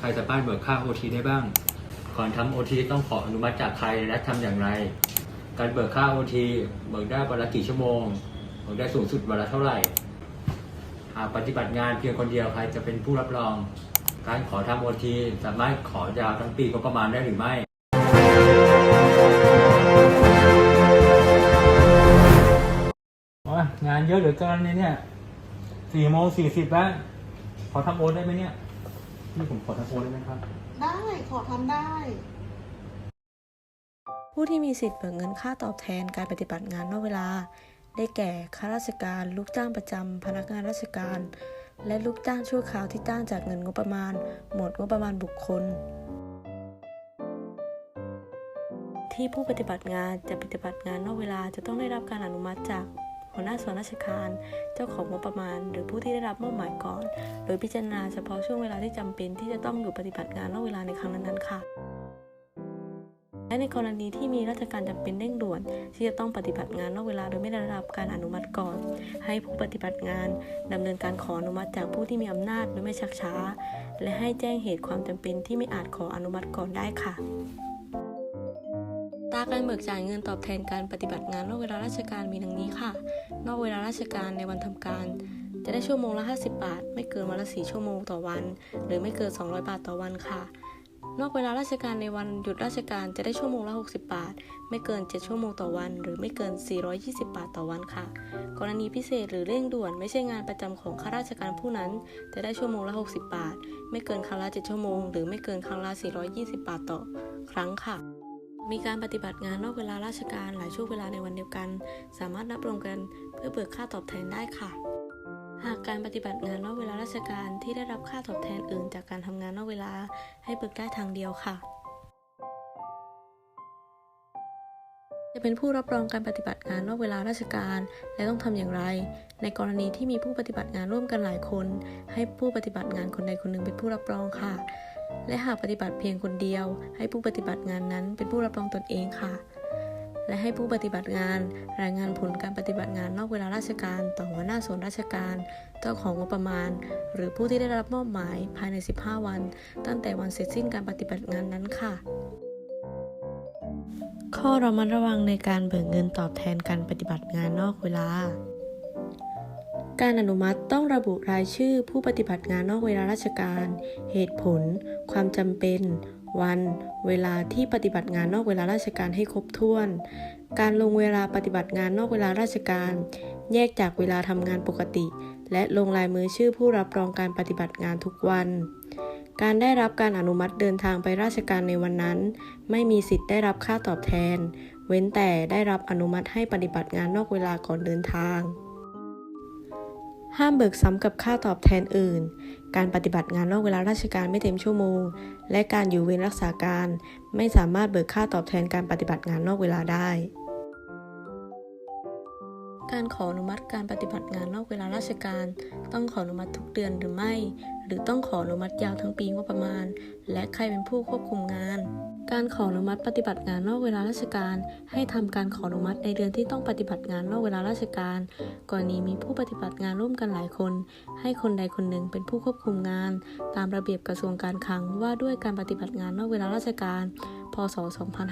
ใครสามารถเบิกค่าโอทีได้บ้าง ก่อนทำโอทีต้องขออนุมัติจากใครและทำอย่างไร การเบิกค่าโอทีเบิกได้วันละกี่ชั่วโมง เบิกได้สูงสุดวันละเท่าไหร่ หากปฏิบัติงานเพียงคนเดียวใครจะเป็นผู้รับรอง การขอทำโอทีสามารถขอยาวทั้งปีก็ประมาณได้หรือไม่งานเยอะเหลือเกินเนี่ยสี่โมงสี่สิบแล้ว ขอทำโอนได้ไหมเนี่ย พี่ผมขอทำโอนได้ไหมครับ ได้ขอทำได้ ผู้ที่มีสิทธิ์เบิกเงินค่าตอบแทนการปฏิบัติงานนอกเวลา ได้แก่ข้าราชการ ลูกจ้างประจำ พนักงานราชการ และลูกจ้างชั่วคราวที่จ้างจากเงินงบประมาณ หมวดงบประมาณบุคคล ที่ผู้ปฏิบัติงานจะปฏิบัติงานนอกเวลาจะต้องได้รับการอนุมัติจาก หัวหน้าส่วนราชการ เจ้าของงบประมาณ หรือผู้ที่ได้รับมอบหมายก่อน โดยพิจารณาเฉพาะช่วงเวลาที่จำเป็นที่จะต้องอยู่ปฏิบัติงานนอกเวลาในครั้งนั้นๆค่ะ และในกรณีที่มีราชการจำเป็นเร่งด่วน ที่จะต้องปฏิบัติงานนอกเวลาโดยไม่ได้รับการอนุมัติก่อน ให้ผู้ปฏิบัติงานดำเนินการขออนุมัติจากผู้ที่มีอำนาจโดยไม่ชักช้า และให้แจ้งเหตุความจำเป็นที่ไม่อาจขออนุมัติก่อนได้ค่ะ ราการเบิกจ่ายเงินตอบแทนการปฏิบัติงานนอกเวลาราชการมีดังนี้ค่ะ นอกเวลาราชการในวันทำการ จะได้ชั่วโมงละ 50 บาท ไม่เกินวันละ 4 ชั่วโมงต่อวัน หรือไม่เกิน 200 บาทต่อวันค่ะ นอกเวลาราชการในวันหยุดราชการจะได้ชั่วโมงละ 60 บาท ไม่เกิน 7 ชั่วโมงต่อวัน หรือไม่เกิน 420 บาทต่อวันค่ะ กรณีพิเศษหรือเร่งด่วนไม่ใช่งานประจำของข้าราชการผู้นั้น จะได้ชั่วโมงละ 60 บาท ไม่เกินครั้งละ 7 ชั่วโมง หรือไม่เกินครั้งละ 420 บาทต่อครั้งค่ะ มีการปฏิบัติงานนอกเวลาราชการหลายช่วงเวลาในวันเดียวกัน สามารถนับรวมกันเพื่อเบิกค่าตอบแทนได้ค่ะ หากการปฏิบัติงานนอกเวลาราชการที่ได้รับค่าตอบแทนอื่น จากการทำงานนอกเวลาให้เบิกได้ทางเดียวค่ะ จะเป็นผู้รับรองการปฏิบัติงานนอกเวลาราชการ และต้องทำอย่างไร ในกรณีที่มีผู้ปฏิบัติงานร่วมกันหลายคน ให้ผู้ปฏิบัติงานคนใดคนหนึ่งเป็นผู้รับรองค่ะ และหากปฏิบัติเพียงคนเดียว ให้ผู้ปฏิบัติงานนั้นเป็นผู้รับรองตนเองค่ะ และให้ผู้ปฏิบัติงานรายงานผลการปฏิบัติงานนอกเวลาราชการ ต่อหัวหน้าส่วนราชการ เจ้าของงบประมาณ หรือผู้ที่ได้รับมอบหมายภายใน 15 วัน ตั้งแต่วันเสร็จสิ้นการปฏิบัติงานนั้นค่ะ ข้อระมัดระวังในการเบิกเงินตอบแทนการปฏิบัติงานนอกเวลา การอนุมัติต้องระบุรายชื่อผู้ปฏิบัติงานนอกเวลาราชการ เหตุผล ความจำเป็น วัน เวลาที่ปฏิบัติงานนอกเวลาราชการให้ครบถ้วน การลงเวลาปฏิบัติงานนอกเวลาราชการ แยกจากเวลาทำงานปกติ และลงลายมือชื่อผู้รับรองการปฏิบัติงานทุกวัน การได้รับการอนุมัติเดินทางไปราชการในวันนั้น ไม่มีสิทธิ์ได้รับค่าตอบแทน เว้นแต่ได้รับอนุมัติให้ปฏิบัติงานนอกเวลาก่อนเดินทาง ห้ามเบิกซ้ำกับค่าตอบแทนอื่น การปฏิบัติงานนอกเวลาราชการไม่เต็มชั่วโมง และการอยู่เวรรักษาการ ไม่สามารถเบิกค่าตอบแทนการปฏิบัติงานนอกเวลาได้ การขออนุมัติการปฏิบัติงานนอกเวลาราชการ ต้องขออนุมัติทุกเดือนหรือไม่ หรือต้องขออนุมัติยาวทั้งปีงบประมาณ และใครเป็นผู้ควบคุมงาน การขออนุมัติปฏิบัติงานนอกเวลาราชการ ให้ทำการขออนุมัติในเดือนที่ต้องปฏิบัติงานนอกเวลาราชการ กรณีมีผู้ปฏิบัติงานร่วมกันหลายคน ให้คนใดคนหนึ่งเป็นผู้ควบคุมงาน ตามระเบียบกระทรวงการคลังว่าด้วยการปฏิบัติงานนอกเวลาราชการ พศ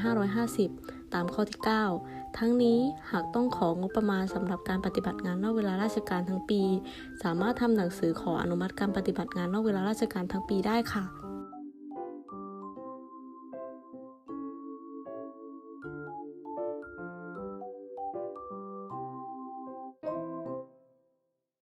2550 ตามข้อที่ 9 ทั้งนี้หากต้องของบประมาณสำหรับการปฏิบัติงานนอกเวลาราชการทั้งปี สามารถทำหนังสือขออนุมัติการปฏิบัติงานนอกเวลาราชการทั้งปีได้ค่ะ